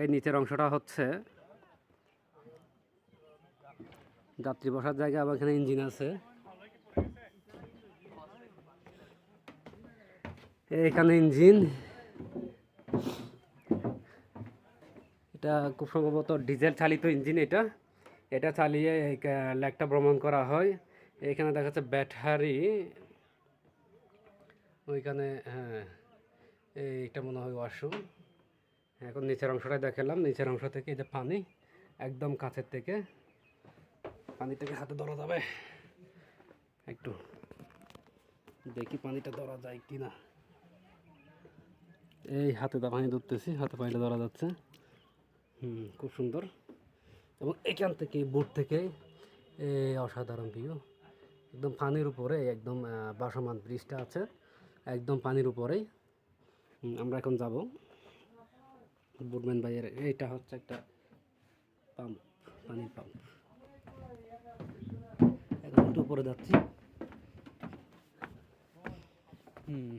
এই নিচের অংশটা হচ্ছে যাত্রী বসার জায়গা আবার এখানে ইঞ্জিন আছে। এখানে ইঞ্জিন। এটা খুব সম্ভবত ডিজেল চালিত ইঞ্জিন এটা। এটা চালিয়ে লেকটা ভ্রমণ করা হয়। এখানে দেখা যাচ্ছে ব্যাটারি। ওইখানে হ্যাঁ এইটা মনে হয় ওয়াশরুম। এখন নিচের অংশটা দেখালাম। নিচের অংশ থেকে এই যে পানি একদম কাছের থেকে পানিটাকে হাতে ধরা যাবে। একটু দেখি পানিটা ধরা যায় কি না এই হাতে দা পানি ধরতেছি, হাতে পানিটা ধরা যাচ্ছে। হুম, খুব সুন্দর। এবং এখান থেকে, বোট থেকে এই অসাধারণ ভিউ একদম পানির উপরে, একদম বাসমান ব্রিজটা আছে। একদম পানির উপরেই। আমরা এখন যাব। বুটম্যান ভাইয়ের, এইটা হচ্ছে একটা পাম্প পানির পাম্প এখন একটু উপরে যাচ্ছি। হুম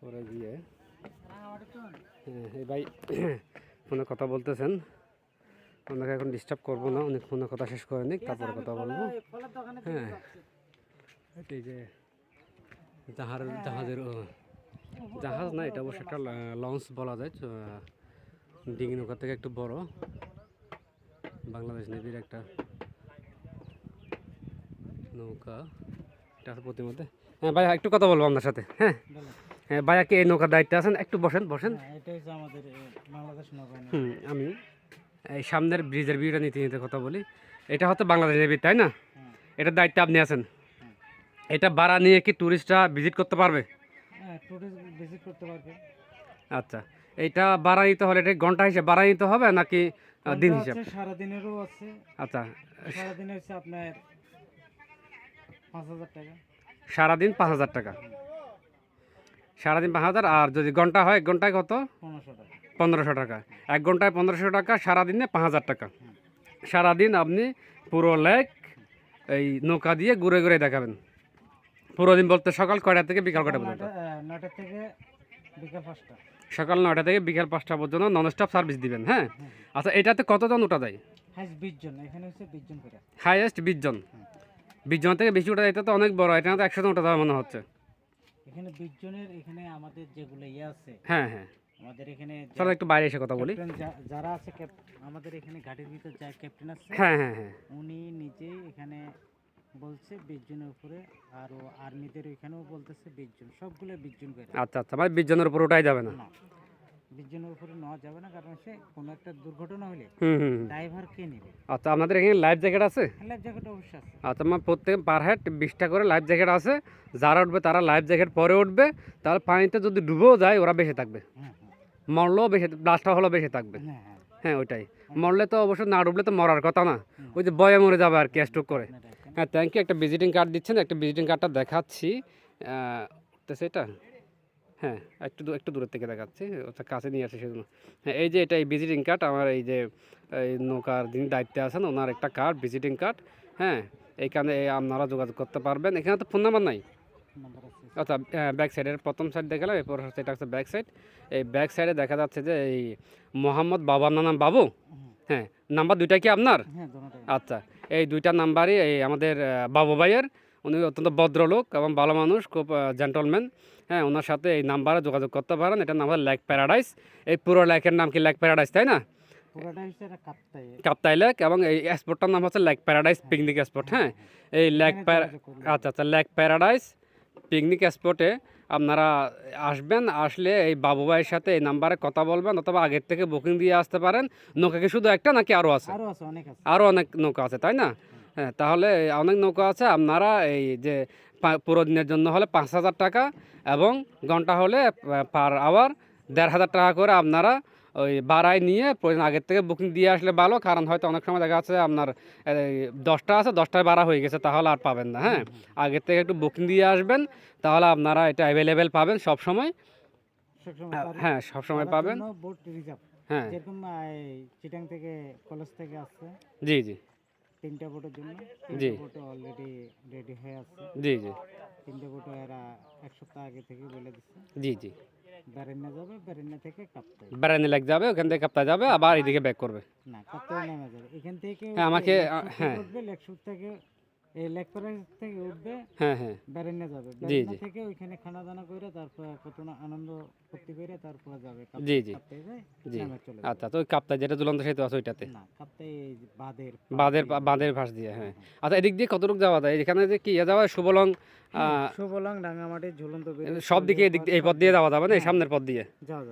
পরে গিয়ে। হ্যাঁ ভাই ফোনে কথা বলতেছেন। ওনাকে এখন ডিস্টার্ব করব না অনেক ফোনে কথা শেষ করে নিক তারপরে কথা বলব। হ্যাঁ এই যে জাহার জাহাজের জাহাজ না এটা অবশ্য একটা লঞ্চ বলা যায় ডিঙি নৌকা থেকে একটু বড়। বাংলাদেশ নেভির একটা নৌকা এটা প্রতিমধ্যে। হ্যাঁ ভাই একটু কথা বলব আপনার সাথে হ্যাঁ? হ্যাঁ ভাইয়া কি এই নৌকার দায়িত্বে আছেন? একটু বসেন বসেন। হ্যাঁ, হুম আমি এই সামনের ব্রিজের ভিউটা নিতে নিতে কথা বলি। এটা হচ্ছে বাংলাদেশ নেভি তাই না? হুম। এটার দায়িত্বে আপনি আছেন। এটা ভাড়া নিয়ে কি ট্যুরিস্টরা ভিজিট করতে পারবে? টুরিস্ট ভিজিট করতে পারবে। আচ্ছা এইটা ভাড়া নিতে হলে এটা ঘণ্টা হিসেবে ভাড়া নিতে হবে নাকি দিন হিসাব? সারাদিনেরও আছে। আচ্ছা সারাদিনে হচ্ছে আপনার পাঁচ হাজার টাকা। সারাদিন পাঁচ হাজার টাকা? সারাদিন পাঁচ হাজার আর যদি ঘণ্টা হয় এক ঘন্টায় কত? পনেরোশো টাকা। এক ঘন্টায় পনেরোশো টাকা সারাদিনে পাঁচ হাজার টাকা। সারাদিন আপনি পুরো লেক এই নৌকা দিয়ে ঘুরে ঘুরে দেখাবেন। পুরো দিন বলতে সকাল কয়টা থেকে বিকাল কয়টা পর্যন্ত? নয়টা থেকে বিকাল পাঁচটা। সকাল নয়টা থেকে বিকেল পাঁচটা পর্যন্ত নন স্টপ সার্ভিস দিবেন হ্যাঁ? আচ্ছা এটাতে কতজন ওটা যায়? হ্যাঁ বিশ জন এখানে হচ্ছে বিশ জন করে। হাইয়েস্ট বিশ জন। বিশ জন থেকে বেশি ওটা এটা তো অনেক বড় এটা তো একশো জন ওটা যাবে মনে হচ্ছে। এখানে বিশ জনের এখানে আমাদের যেগুলো ইয়ে আছে হ্যাঁ হ্যাঁ। আমাদের এখানে চলো একটু বাইরে এসে কথা বলি। যারা আছে আমাদের এখানে ঘাটের ভিতর যা ক্যাপ্টেন আছে হ্যাঁ হ্যাঁ হ্যাঁ। উনি নিজেই এখানে বলছে বিশ জনের উপরে আর আর্মিদের এখানেও বলতেছে বিশ জন। সবগুলো বিশ জন করে। আচ্ছা আচ্ছা মানে বিশ জনের উপর ওটাই যাবে না? বিশ জনের উপরে নেওয়া যাবে না কারণ সে কোনো একটা দুর্ঘটনা হলে। ড্রাইভার কে নেবে? আচ্ছা আপনাদের এখানে লাইফ জ্যাকেট আছে? লাইফ জ্যাকেট অবশ্যই আছে। আচ্ছা আমার প্রত্যেক পার হেড বিশটা করে লাইফ জ্যাকেট আছে। যারা উঠবে তারা লাইফ জ্যাকেট পরে উঠবে। তাহলে পানিতে যদি ডুবেও যায় ওরা বেঁচে থাকবে। হ্যাঁ মরলেও বেঁচে ব্লাস্টটা হলেও বেঁচে থাকবে। হ্যাঁ হ্যাঁ। হ্যাঁ ওইটাই। মরলে তো অবশ্য না ডুবলে তো মরার কথা না। ওই যে বয়ে মরে যাবে আর কি স্ট্রোক করে। হ্যাঁ থ্যাংক ইউ একটা ভিজিটিং কার্ড দিচ্ছেন, একটা ভিজিটিং কার্ডটা দেখাচ্ছি। তো সেটা? হ্যাঁ একটু একটু দূরের থেকে দেখাচ্ছি। ওটা কাছে নিয়ে আসে সেজন্য। হ্যাঁ এই যে এটা এই ভিজিটিং কার্ড আমার এই যে, এই নৌকার যিনি দায়িত্বে আছেন, ওনার একটা কার্ড ভিজিটিং কার্ড হ্যাঁ এইখানে আপনারা যোগাযোগ করতে পারবেন। এখানে তো ফোন নাম্বার নাই? আচ্ছা ব্যাক সাইডের প্রথম সাইড দেখালাম, এরপর হচ্ছে এটা হচ্ছে ব্যাক সাইড এই ব্যাক সাইডে দেখা যাচ্ছে যে এই মোহাম্মদ বাবু আপনার নাম বাবু। হ্যাঁ নাম্বার দুইটা কি আপনার? হ্যাঁ আচ্ছা এই দুইটা নাম্বারই এই আমাদের বাবু ভাইয়ের। উনি অত্যন্ত ভদ্রলোক এবং ভালো মানুষ খুব জেন্টলম্যান হ্যাঁ ওনার সাথে এই নাম্বারে যোগাযোগ করতে পারেন। এটা নাম হলো লেক প্যারাডাইস এই পুরো লেকের নাম কি লেক প্যারাডাইস তাই না? কাপ্তাই। লেক এবং এই স্পটটার নাম হচ্ছে লেক প্যারাডাইস পিকনিক স্পট হ্যাঁ? এই লেক প্যারা আচ্ছা আচ্ছা লেক প্যারাডাইস পিকনিক স্পটে আপনারা আসবেন আসলে এই বাবু ভাইয়ের সাথে এই নাম্বারে কথা বলবেন অথবা আগের থেকে বুকিং দিয়ে আসতে পারেন। নৌকা কি শুধু একটা নাকি আরও আছে? আরও অনেক আরও অনেক নৌকা আছে তাই না? হ্যাঁ তাহলে অনেক নৌকা আছে। আপনারা এই যে পুরো দিনের জন্য হলে পাঁচ হাজার টাকা এবং ঘণ্টা হলে পার আওয়ার দেড় হাজার টাকা করে আপনারা ওই বাড়ায় নিয়ে প্রয়োজন আগের থেকে বুকিং দিয়ে আসলে ভালো কারণ হয়তো অনেক সময় দেখা যাচ্ছে আপনার দশটা আছে দশটায় বাড়া হয়ে গেছে তাহলে আর পাবেন না হ্যাঁ? আগের থেকে একটু বুকিং দিয়ে আসবেন তাহলে আপনারা এটা অ্যাভেলেবেল পাবেন সব সময় হ্যাঁ সব সময় পাবেন। হ্যাঁ। যেরকম চিটাং থেকে কলেজ থেকে আসছে। জি জি। তিনটা বোটের জন্য। জি। অলরেডি রেডি হয়ে আছে। জি জি। তিনটা বোট এরা এক সপ্তাহ আগে থেকে বলে দিচ্ছে। জি জি। বেরেন্না যাবে বেরেন্না থেকে কাপ্তাই বেড়ানি লেগ যাবে ওখান থেকে কাপ্তা যাবে আবার এদিকে ব্যাক করবে। না কাপ্তাই নেমে যাবে। এখান থেকে হ্যাঁ, আমাকে, হ্যাঁ। লেগ শুট থেকে এই লেকপাড়া থেকে উঠবে হ্যাঁ হ্যাঁ। যাবে। থেকে ওইখানে খানা দানা করে তারপর কত আনন্দ ফুর্তি করে তারপর যাবে জি, জি। জি। আচ্ছা তো ওই যেটা সেতু আছে ওইটাতে? না কাপ্তাই এই বাঁধের বাঁধের পাশ দিয়ে- বাঁধের ভাস দিয়ে হ্যাঁ। আচ্ছা এদিক দিয়ে কতটুকু যাওয়া যায়? এখানে যে কি যাওয়া হয়, সুবলং সুবলং রাঙামাটি ঝুলন্ত সব দিকে এদিক এই পথ দিয়ে যাওয়া যাবে না? এই হ্যাঁ। সামনের পথ দিয়ে?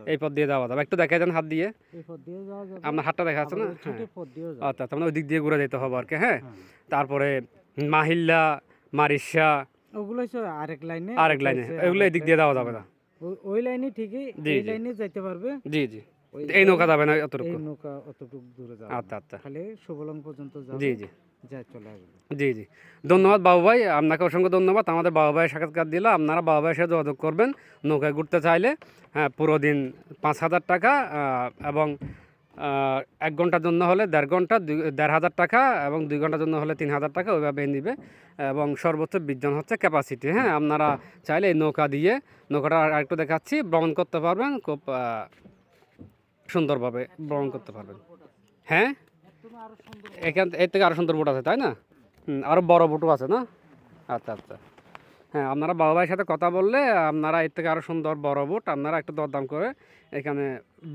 এই পথ দিয়ে যাওয়া যাবে। একটু দেখা যান হাত দিয়ে। এই পথ দিয়ে যাওয়া যাবে। আপনার হাতটা দেখা যাচ্ছে না? হ্যাঁ। আচ্ছা মানে ওই দিক দিয়ে ঘুরে যেতে হবে আর কি হ্যাঁ। হ্যাঁ। তারপরে মাহিল্লা মারিশা ওগুলো আরেক লাইনে আরেক লাইনে। এগুলো এদিক দিয়ে যাওয়া যাবে না। ওই- লাইনে ঠিকই এই লাইনে যাইতে পারবে। জি জি। এই নৌকা যাবে না এই অতটুকু নৌকা অতটুকু দূরে যাবে আচ্ছা আচ্ছা। খালি সুবলং পর্যন্ত যাবে। জি জি। যা চলে আসবে। জি জি। ধন্যবাদ বাবু ভাই আপনাকে অসংখ্য ধন্যবাদ। আমাদের বাবু ভাইয়ের সাক্ষাৎকার দিল। আপনারা বাবু ভাইয়ের সাথে যোগাযোগ করবেন নৌকায় ঘুরতে চাইলে। হ্যাঁ পুরো দিন পাঁচ হাজার টাকা এবং এক ঘণ্টার জন্য হলে দেড় ঘণ্টা দেড় হাজার টাকা এবং দুই ঘণ্টার জন্য হলে তিন হাজার টাকা ওইভাবে নিবে এবং সর্বোচ্চ বিজ্ঞান হচ্ছে ক্যাপাসিটি হ্যাঁ আপনারা চাইলে এই নৌকা দিয়ে, নৌকাটা আর একটু দেখাচ্ছি, ভ্রমণ করতে পারবেন, খুব সুন্দরভাবে ভ্রমণ করতে পারবেন। হ্যাঁ? এখান এর থেকে আরও সুন্দর বোট আছে, তাই না? আরও বড় বোটও আছে না? আচ্ছা আচ্ছা। হ্যাঁ আপনারা বাবা ভাইয়ের সাথে কথা বললে আপনারা এর থেকে আরও সুন্দর বড় বোট, আপনারা একটু দরদাম করে এখানে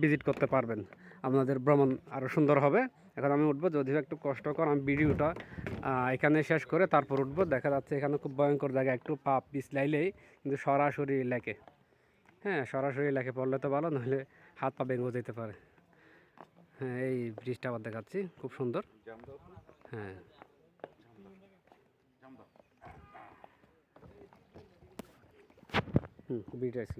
ভিজিট করতে পারবেন। আপনাদের ভ্রমণ আরও সুন্দর হবে। এখন আমি উঠবো যদিও একটু কষ্টকর আমি ভিডিওটা এখানে শেষ করে তারপর উঠবো। দেখা যাচ্ছে এখানে খুব ভয়ঙ্কর জায়গা, একটু পা পিছলাইলেই কিন্তু সরাসরি লেকে। হ্যাঁ সরাসরি লেকে পড়লে তো ভালো নাহলে হাত পা বেঙ্গো যেতে পারে। হ্যাঁ এই ব্রিজটা আবার দেখাচ্ছি, খুব সুন্দর। হ্যাঁ। হুম ব্রিজ আছে